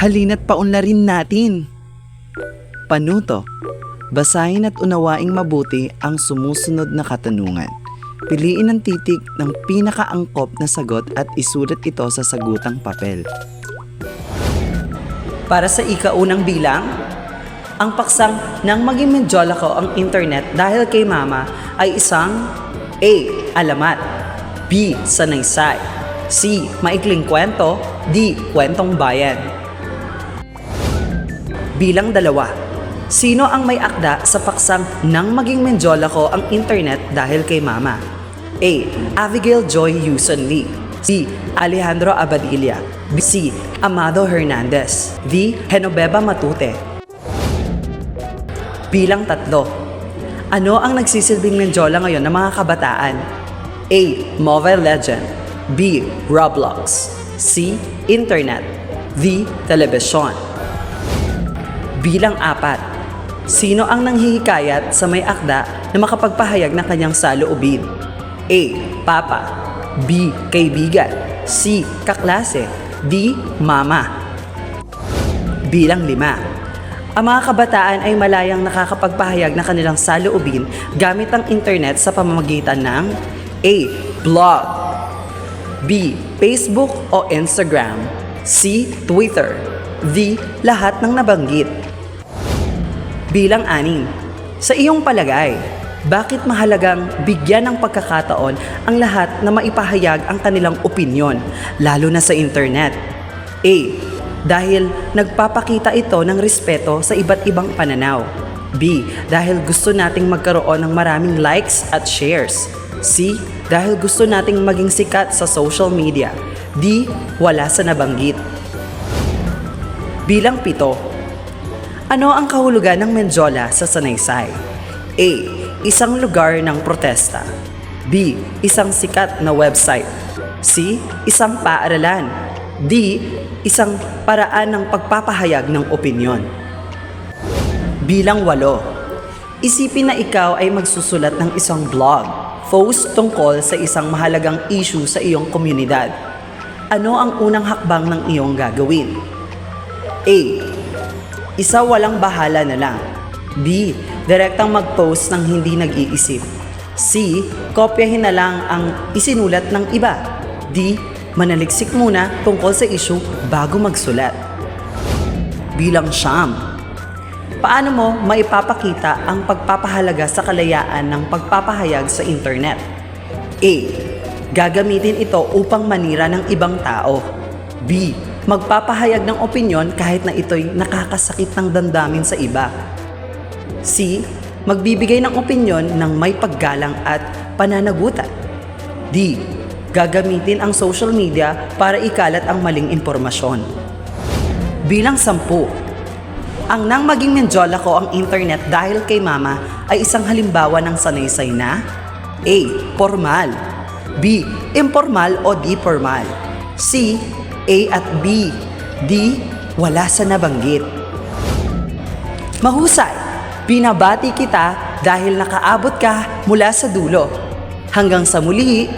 Halina't paunlarin natin. Panuto, basahin at unawaing mabuti ang sumusunod na katanungan. Piliin ang titik ng pinakaangkop na sagot at isulat ito sa sagutang papel. Para sa ikaunang bilang, ang paksang nang maging medyola ko ang internet dahil kay mama ay isang A. Alamat B. Sanaysay C. Maikling kwento D. Kwentong bayan Bilang dalawa, sino ang may akda sa paksang nang maging medyola ko ang internet dahil kay mama? A. Abigail Joy Yuson Lee C. Alejandro Abadilla B. C. Amado Hernandez D. Genoveva Matute Bilang tatlo, ano ang nagsisilbing mendyola ngayon ng mga kabataan? A. Mobile Legend B. Roblox C. Internet D. Telebisyon Bilang apat, sino ang nanghihikayat sa may akda na makapagpahayag ng kanyang saloobin? A. Papa B. Kaibigan C. Kaklase D. Mama Bilang lima, ang mga kabataan ay malayang nakakapagpahayag ng kanilang saloobin gamit ang internet sa pamamagitan ng A. Blog B. Facebook o Instagram C. Twitter D. Lahat ng nabanggit Bilang anim, sa iyong palagay, bakit mahalagang bigyan ng pagkakataon ang lahat na maipahayag ang kanilang opinyon, lalo na sa internet? A. Dahil nagpapakita ito ng respeto sa iba't ibang pananaw. B. Dahil gusto nating magkaroon ng maraming likes at shares. C. Dahil gusto nating maging sikat sa social media. D. Wala sa nabanggit. Bilang pito, ano ang kahulugan ng Menjola sa Sanaysay? A. Isang lugar ng protesta. B. Isang sikat na website. C. Isang paaralan. D. Isang paraan ng pagpapahayag ng opinyon. Bilang walo, isipin na ikaw ay magsusulat ng isang blog, post tungkol sa isang mahalagang issue sa iyong komunidad. Ano ang unang hakbang ng iyong gagawin? A. Isa walang bahala na lang. B. Direktang mag-post ng hindi nag-iisip. C. Kopyahin na lang ang isinulat ng iba. D. Manaliksik muna tungkol sa issue bago magsulat. Bilang siyam, paano mo maipapakita ang pagpapahalaga sa kalayaan ng pagpapahayag sa internet? A. Gagamitin ito upang manira ng ibang tao. B. Magpapahayag ng opinyon kahit na ito'y nakakasakit ng damdamin sa iba. C. Magbibigay ng opinyon ng may paggalang at pananagutan. D. Gagamitin ang social media para ikalat ang maling impormasyon. Bilang sampu, ang nang maging mendyola ko ang internet dahil kay mama ay isang halimbawa ng sanaysay na A. Formal B. Informal o di formal C. A at B D. Wala sa nabanggit Mahusay! Binabati kita dahil nakaabot ka mula sa dulo. Hanggang sa muli,